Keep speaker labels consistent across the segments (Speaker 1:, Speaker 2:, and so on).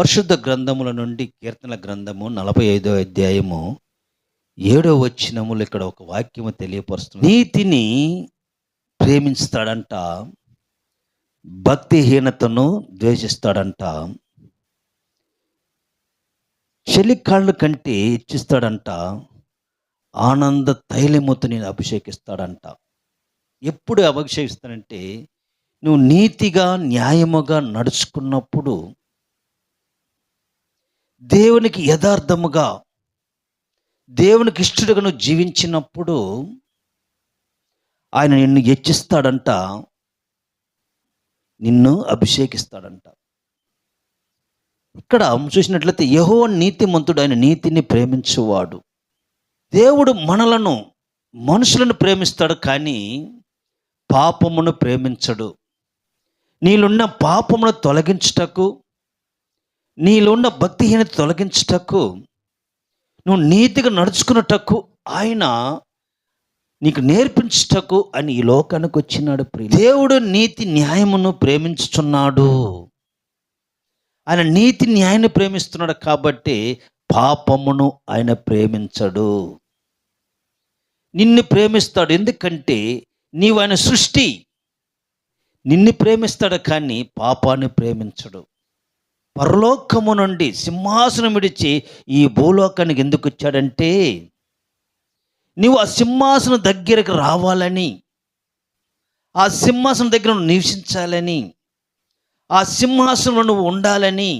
Speaker 1: పరిశుద్ధ గ్రంథముల నుండి కీర్తన గ్రంథము నలభై ఐదో అధ్యాయము ఏడో వచ్చినములు ఇక్కడ ఒక వాక్యము తెలియపరుస్తుంది. నీతిని ప్రేమిస్తాడంట భక్తిహీనతను ద్వేషిస్తాడంట చలికాళ్ళు కంటే ఇచ్చిస్తాడంట ఆనంద తైలముతో నేను అభిషేకిస్తాడంట. ఎప్పుడు అభిషేకిస్తాడంటే నువ్వు నీతిగా న్యాయముగా నడుచుకున్నప్పుడు దేవునికి యథార్థముగా దేవునికి ఇష్టడుగా నువ్వు జీవించినప్పుడు ఆయన నిన్ను హెచ్చిస్తాడంట నిన్ను అభిషేకిస్తాడంట. ఇక్కడ చూసినట్లయితే యహో నీతిమంతుడు ఆయన నీతిని ప్రేమించువాడు. దేవుడు మనలను మనుషులను ప్రేమిస్తాడు కానీ పాపమును ప్రేమించడు. నీలున్న పాపమును తొలగించుటకు నీలో ఉన్న భక్తిహీనత తొలగించుటకు నువ్వు నీతిగా నడుచుకున్నటకు ఆయన నీకు నేర్పించుటకు అని ఈ లోకానికి వచ్చినాడు ప్రియ దేవుడు నీతి న్యాయమును ప్రేమించుచున్నాడు. ఆయన నీతి న్యాయాన్ని ప్రేమిస్తున్నాడు కాబట్టి పాపమును ఆయన ప్రేమించడు. నిన్ను ప్రేమిస్తాడు ఎందుకంటే నీవు ఆయన సృష్టి. నిన్ను ప్రేమిస్తాడు కానీ పాపాన్ని ప్రేమించడు. పరలోకము నుండి సింహాసనం విడిచి ఈ భూలోకానికి ఎందుకు వచ్చాడంటే నీవు ఆ సింహాసనం దగ్గరకు రావాలని ఆ సింహాసనం దగ్గర నువ్వు నివసించాలని ఆ సింహాసనంలో నువ్వు ఉండాలని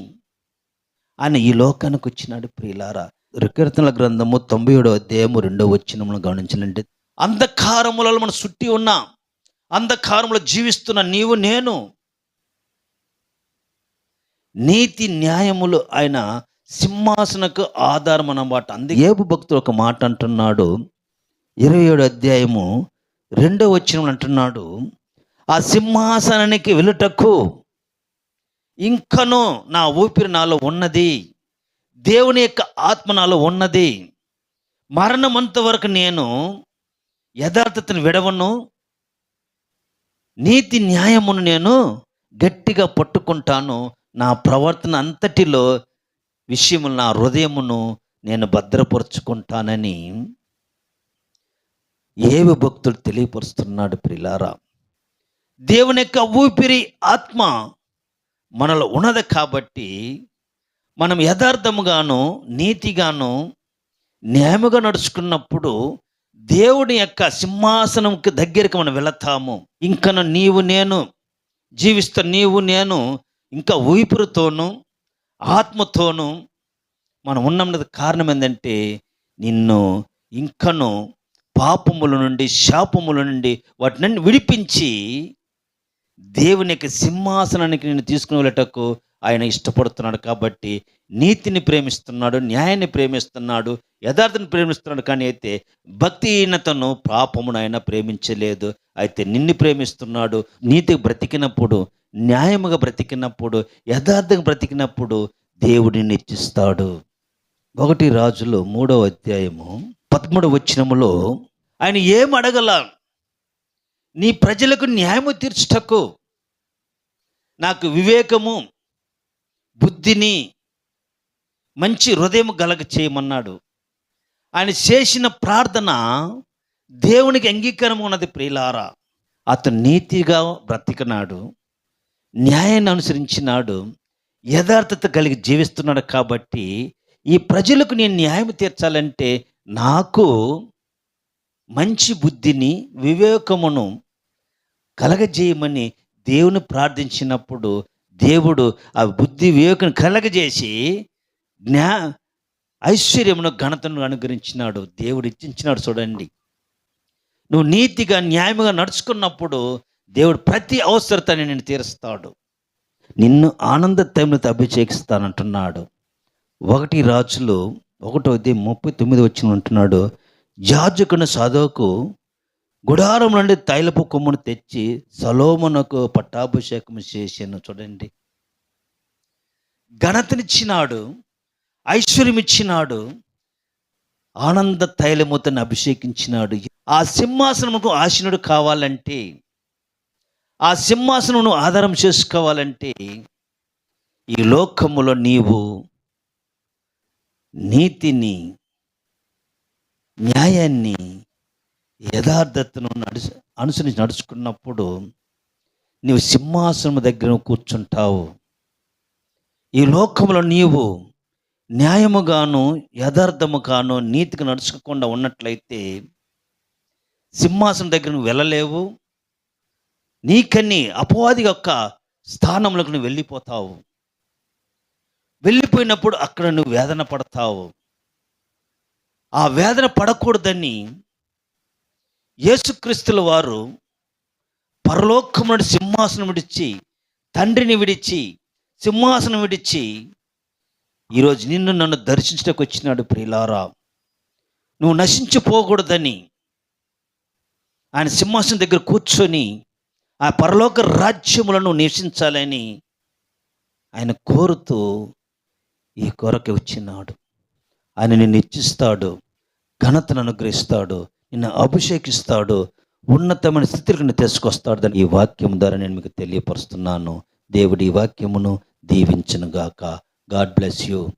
Speaker 1: ఆయన ఈ లోకానికి వచ్చినాడు ప్రియులారా. రికీర్తనల గ్రంథము తొంభై ఏడో అధ్యాయము రెండో వచ్చినమును గమనించాలంటే అంధకారములలో మనం చుట్టి ఉన్నా అంధకారములో జీవిస్తున్న నీవు నేను నీతి న్యాయములు ఆయన సింహాసనకు ఆధారం అన్నమాట అందుకే ఏబు భక్తుడు ఒక మాట అంటున్నాడు. ఇరవై ఏడు అధ్యాయము రెండో వచ్చిన అంటున్నాడు ఆ సింహాసనానికి వెళ్ళుటకు ఇంకనూ నా ఊపిరి నాలో ఉన్నది. దేవుని యొక్క ఆత్మ నాలో ఉన్నది. మరణమంత వరకు నేను యథార్థతను విడవను. నీతి న్యాయమును నేను గట్టిగా పట్టుకుంటాను. నా ప్రవర్తన అంతటిలో విషయములు నా హృదయమును నేను భద్రపరుచుకుంటానని ఏవి భక్తుడు తెలియపరుస్తున్నాడు ప్రిలారా? దేవుని యొక్క ఊపిరి ఆత్మ మనలో ఉన్నది కాబట్టి మనం యథార్థముగాను నీతిగాను న్యాయముగా నడుచుకున్నప్పుడు దేవుని యొక్క సింహాసనంకి దగ్గరికి మనం వెళతాము. ఇంకను నీవు నేను జీవిస్తా నీవు నేను ఇంకా ఊపిరితోనూ ఆత్మతోనూ మనం ఉన్నది కారణం ఏంటంటే నిన్ను ఇంకను పాపముల నుండి శాపముల నుండి వాటిని విడిపించి దేవుని యొక్క సింహాసనానికి నేను తీసుకుని వెళ్ళటకు ఆయన ఇష్టపడుతున్నాడు కాబట్టి నీతిని ప్రేమిస్తున్నాడు న్యాయాన్ని ప్రేమిస్తున్నాడు యథార్థని ప్రేమిస్తున్నాడు కానీ అయితే భక్తిహీనతను పాపమును ఆయన ప్రేమించలేదు. అయితే నిన్ను ప్రేమిస్తున్నాడు నీతి బ్రతికినప్పుడు న్యాయముగా బ్రతికినప్పుడు యథార్థంగా బ్రతికినప్పుడు దేవుడిని నిచ్చిస్తాడు ఒకటి రాజులు మూడవ అధ్యాయము పదమూడవ వచ్చినములో ఆయన ఏం అడగల? నీ ప్రజలకు న్యాయము తీర్చుటకు నాకు వివేకము బుద్ధిని మంచి హృదయం గలగ చేయమన్నాడు. ఆయన చేసిన ప్రార్థన దేవునికి అంగీకారం ఉన్నది ప్రియులారా అతను నీతిగా బ్రతికినాడు న్యాయాన్ని అనుసరించినాడు యథార్థత కలిగి జీవిస్తున్నాడు కాబట్టి ఈ ప్రజలకు నేను న్యాయం తీర్చాలంటే నాకు మంచి బుద్ధిని వివేకమును కలగజేయమని దేవుని ప్రార్థించినప్పుడు దేవుడు ఆ బుద్ధి వివేకను కలగజేసి జ్ఞా ఐశ్వర్యమును ఘనతను అనుగ్రహించినాడు దేవుడు ఇచ్చించినాడు చూడండి. నువ్వు నీతిగా న్యాయముగా నడుచుకున్నప్పుడు దేవుడు ప్రతి అవసరతని నేను తీరుస్తాడు. నిన్ను ఆనంద తైములతో అభిషేకిస్తానంటున్నాడు. ఒకటి రాజులు ఒకటోది ముప్పై తొమ్మిది వచ్చిన అంటున్నాడు జాజకుని సాధువుకు గుడారం నుండి తైలపు కొమ్మును తెచ్చి సలోమనకు పట్టాభిషేకం చేసాను చూడండి. ఘనతనిచ్చినాడు ఐశ్వర్యం ఇచ్చినాడు ఆనంద తైలముతను అభిషేకించినాడు. ఆ సింహాసనముకు ఆశీనుడు కావాలంటే ఆ సింహాసనమును ఆధారం చేసుకోవాలంటే ఈ లోకములో నీవు నీతిని న్యాయాన్ని యథార్థతను నడుచు అనుసరించి నడుచుకున్నప్పుడు నీవు సింహాసనం దగ్గర కూర్చుంటావు. ఈ లోకంలో నీవు న్యాయముగాను యథార్థముగాను నీతికి నడుచుకోకుండా ఉన్నట్లయితే సింహాసనం దగ్గర నువ్వు వెళ్ళలేవు. నీకని అపవాది యొక్క స్థానంలోకి నువ్వు వెళ్ళిపోతావు. వెళ్ళిపోయినప్పుడు అక్కడ నువ్వు వేదన పడతావు. ఆ వేదన పడకూడదని యేసుక్రీస్తుల వారు పరలోకమునుడి సింహాసనం విడిచి తండ్రిని విడిచి సింహాసనం విడిచి ఈరోజు నిన్ను నన్ను దర్శించడానికి వచ్చినాడు ప్రియులారా. నువ్వు నశించిపోకూడదని ఆయన సింహాసనం దగ్గర కూర్చొని ఆ పరలోక రాజ్యములను నివసించాలని ఆయన కోరుతూ ఈ కోరకి వచ్చినాడు. ఆయన నిన్ను ఇచ్చిస్తాడు ఘనతను అనుగ్రహిస్తాడు నిన్ను అభిషేకిస్తాడు ఉన్నతమైన స్థితికి నిన్ను తీసుకొస్తాడు ఈ వాక్యం ద్వారా నేను మీకు తెలియపరుస్తున్నాను. దేవుడి ఈ వాక్యమును దీవించను గాక గాడ్ బ్లెస్ యూ